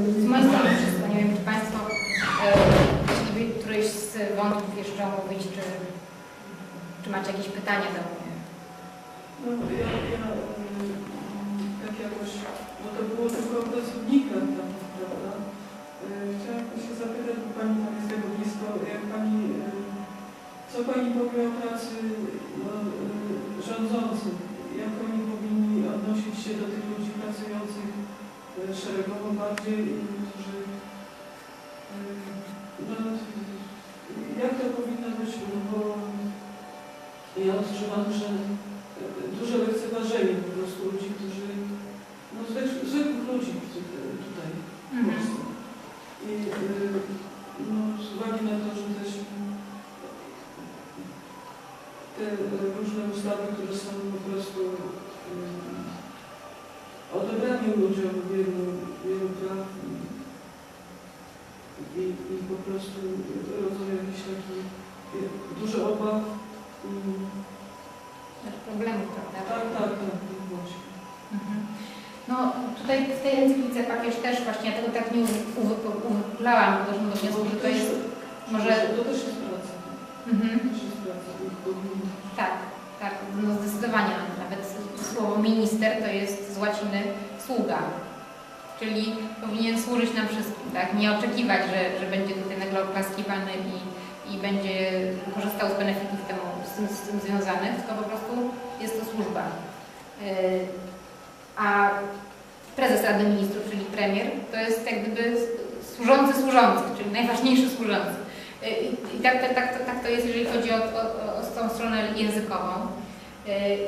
Z mojej strony wszystko. Nie wiem, czy Państwo e, chcieliby któryś z wątków jeszcze omówić, czy, czy macie jakieś pytania do mnie? No ja, ja mm, tak jakoś, bo to było tylko o pracownikach tam, prawda? Y, Chciałam się zapytać, bo Pani tam jest tego blisko, jak Pani, y, co Pani powie o pracy no, y, rządzących? Jak oni powinni odnosić się do tych ludzi pracujących szeregowo bardziej, i którzy, y, no, jak to powinno być, no bo ja odczuwam, że duże lekceważenie po prostu ludzi, którzy, no zwykłych, ludzi tu- tutaj w Polsce. I no, z uwagi na to, że też te różne ustawy, które są po prostu y, odebraniem ludziom wielu, wielu praw i, i, po prostu rodzą jakiś taki duży obaw Znaczy problemów, prawda? tak, tak, tak, właśnie. Mhm. No tutaj w tej encyklice papież też właśnie, ja tego tak nie uwypulałam, bo doszłam do wniosku, że to jest może... To też jest praca. Mhm. To też jest praca. Tak, tak, no zdecydowanie. Nawet słowo minister to jest z łaciny sługa, czyli powinien służyć nam wszystkim, tak? Nie oczekiwać, że, że będzie tutaj nagle oklaskiwany i, i będzie korzystał z benefitów temu, z, tym, z tym związanych, tylko po prostu jest to służba. Yy, A prezes Rady Ministrów, czyli premier, to jest jak gdyby służący służący, czyli najważniejszy służący. Yy, I, tak, tak, tak, tak to jest, jeżeli chodzi o, o, o tą stronę językową.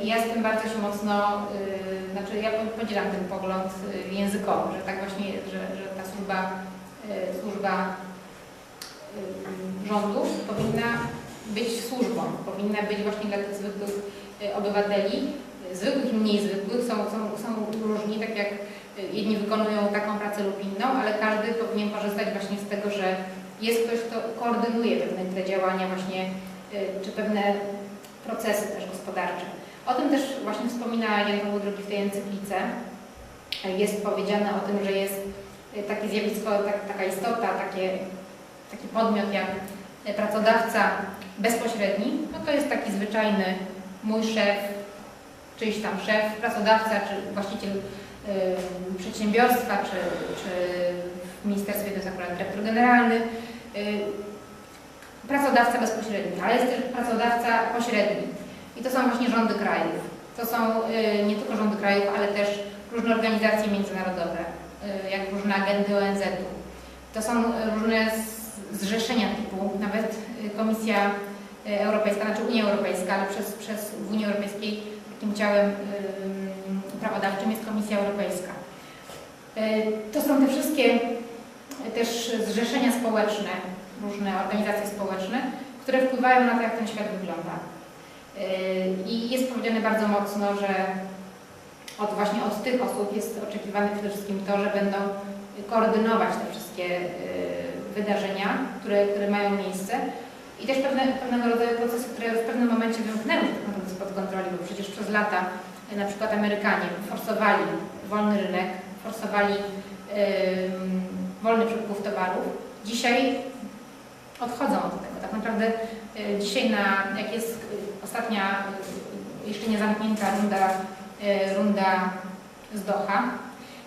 I ja z tym bardzo się mocno, yy, znaczy ja podzielam ten pogląd yy, językowy, że tak właśnie, że, że ta służba, służba rządu powinna być służbą, powinna być właśnie dla tych zwykłych obywateli, zwykłych i mniej zwykłych, są, są, są różni, tak jak jedni wykonują taką pracę lub inną, ale każdy powinien korzystać właśnie z tego, że jest ktoś, kto koordynuje pewne te działania właśnie, czy pewne procesy też gospodarcze. O tym też właśnie wspomina Jan Paweł II w tej encyklice. Jest powiedziane o tym, że jest takie zjawisko, tak, taka istota, takie, taki podmiot jak pracodawca bezpośredni. No to jest taki zwyczajny mój szef, czyjś tam szef, pracodawca czy właściciel przedsiębiorstwa, czy, czy w ministerstwie to jest akurat dyrektor generalny. Y, pracodawca bezpośredni, ale jest też pracodawca pośredni. I to są właśnie rządy krajów. To są y, nie tylko rządy krajów, ale też różne organizacje międzynarodowe, y, jak różne agendy ONZ-u. To są y, różne zrzeszenia typu, nawet Komisja Europejska, znaczy Unia Europejska, ale przez, przez w Unii Europejskiej takim ciałem prawodawczym jest Komisja Europejska. To są te wszystkie też zrzeszenia społeczne, różne organizacje społeczne, które wpływają na to, jak ten świat wygląda. Yy, I jest powiedziane bardzo mocno, że od właśnie od tych osób jest oczekiwane przede wszystkim to, że będą koordynować te wszystkie yy, wydarzenia, które, które mają miejsce i też pewne, pewnego rodzaju procesy, które w pewnym momencie wymknęły się tak naprawdę spod kontroli, bo przecież przez lata yy, na przykład Amerykanie forsowali wolny rynek, forsowali yy, wolny przepływ towarów. Dzisiaj odchodzą od tego. Tak naprawdę y, dzisiaj na, jak jest y, ostatnia, y, jeszcze nie zamknięta runda, runda z Doha,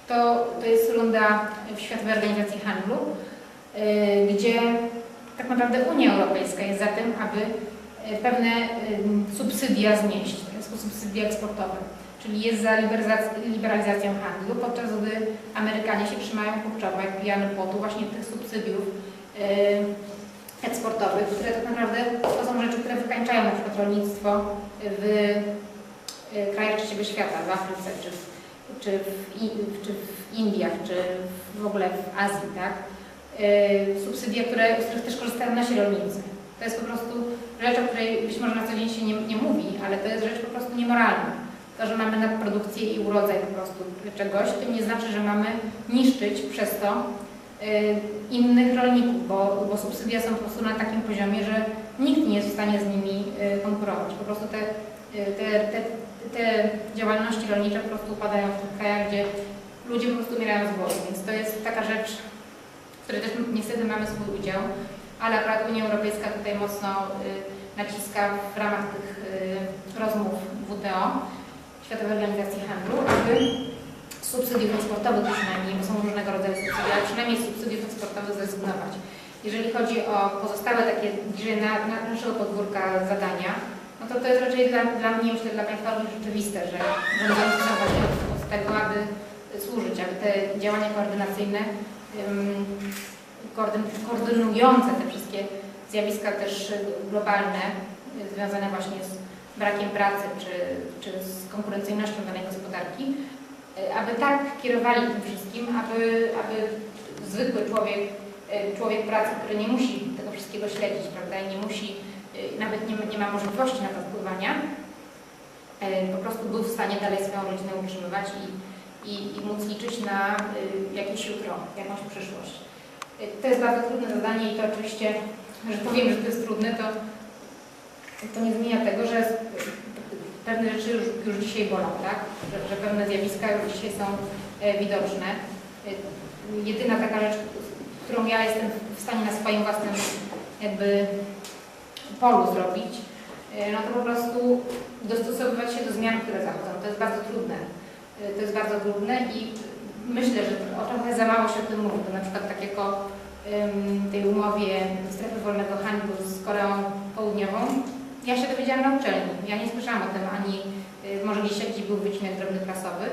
to, to jest runda w Światowej Organizacji Handlu, gdzie tak naprawdę Unia Europejska jest za tym, aby pewne subsydia znieść, subsydia eksportowe. Czyli jest za liberalizac- liberalizacją handlu, podczas gdy Amerykanie się trzymają kurczowo jak pijany płotu właśnie tych subsydiów eksportowych, które tak naprawdę to są rzeczy, które wykańczają na przykład rolnictwo w y, krajach trzeciego świata, w Afryce, czy w, czy w, czy w Indiach, czy w ogóle w Azji, tak? Y, Subsydia, które, z których też korzystają nasi rolnicy. To jest po prostu rzecz, o której być może na co dzień się nie, nie mówi, ale to jest rzecz po prostu niemoralna. To, że mamy nadprodukcję i urodzaj po prostu czegoś, to nie znaczy, że mamy niszczyć przez to innych rolników, bo, bo subsydia są po prostu na takim poziomie, że nikt nie jest w stanie z nimi y, konkurować. Po prostu te, y, te, te, te działalności rolnicze po prostu upadają w tych krajach, gdzie ludzie po prostu umierają z głodu, więc to jest taka rzecz, w której też niestety mamy swój udział, ale akurat Unia Europejska tutaj mocno y, naciska w ramach tych y, rozmów WTO, Światowej Organizacji Handlu, aby subsydiów eksportowych przynajmniej, bo są różnego rodzaju subsydia, ale przynajmniej z subsydiów eksportowych zrezygnować. Jeżeli chodzi o pozostałe takie bliżej na, na naszego podwórka zadania, no to to jest raczej dla, dla mnie, myślę, dla Państwa również rzeczywiste, że rządzący są właśnie od, tego, aby służyć, aby te działania koordynacyjne, koordyn, koordynujące te wszystkie zjawiska też globalne, związane właśnie z brakiem pracy czy, czy z konkurencyjnością danej gospodarki, aby tak kierowali tym wszystkim, aby, aby zwykły człowiek, y, człowiek pracy, który nie musi tego wszystkiego śledzić, prawda, i nie musi, y, nawet nie, nie ma możliwości na to wpływania, po prostu był w stanie dalej swoją rodzinę utrzymywać i, i, i móc liczyć na jakieś jutro, jakąś przyszłość. To jest bardzo trudne zadanie i to oczywiście, że powiem, że to jest trudne, to, to nie zmienia tego, że pewne rzeczy już, już dzisiaj bolą, tak? Że, że pewne zjawiska już dzisiaj są e, widoczne. Y, Jedyna taka rzecz, którą ja jestem w stanie na swoim własnym jakby polu zrobić, y, no to po prostu dostosowywać się do zmian, które zachodzą. To jest bardzo trudne. To jest bardzo trudne i myślę, że trochę za mało się o tym mówi, bo na przykład tak jako tej umowie strefy wolnego handlu z Koreą Południową, ja się dowiedziałam na uczelni. Ja nie słyszałam o tym ani, y, może gdzieś jakiś był wycinek drobny prasowy,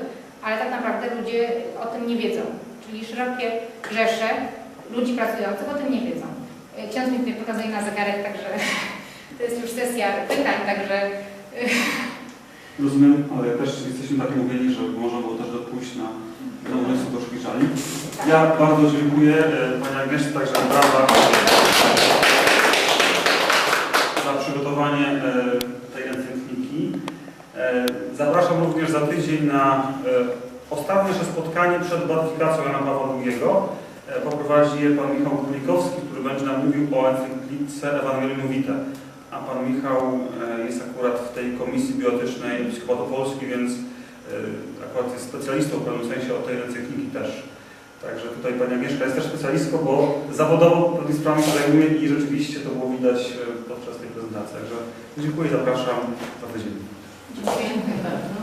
ale tak naprawdę ludzie o tym nie wiedzą. Czyli szerokie rzesze ludzi pracujących o tym nie wiedzą. Y, Ksiądz mi tutaj pokazuje na zegarek, także to jest już sesja pytań, także Rozumiem, ale też jesteśmy tak mówieni, że można było też dopójść na, umysł do szpiczali. tak. Ja bardzo dziękuję e, Pani Agnieszce, także brawa za przygotowanie e, tej encykliki. E, Zapraszam również za tydzień na e, ostatnie nasze spotkanie przed beatyfikacją Jana Pawła II. Poprowadzi je Pan Michał Królikowski, który będzie nam mówił o encyklice Ewangelium Vitae. A Pan Michał jest akurat w tej komisji biotycznej Episkopatu Polski, więc akurat jest specjalistą w pewnym sensie od tej encykliki też. Także tutaj Pani Agnieszka jest też specjalistką, bo zawodowo tymi sprawami zajmuje i rzeczywiście to było widać e, podczas tej prezentacji. Także dziękuję, zapraszam za tydzień. Dziękuję bardzo.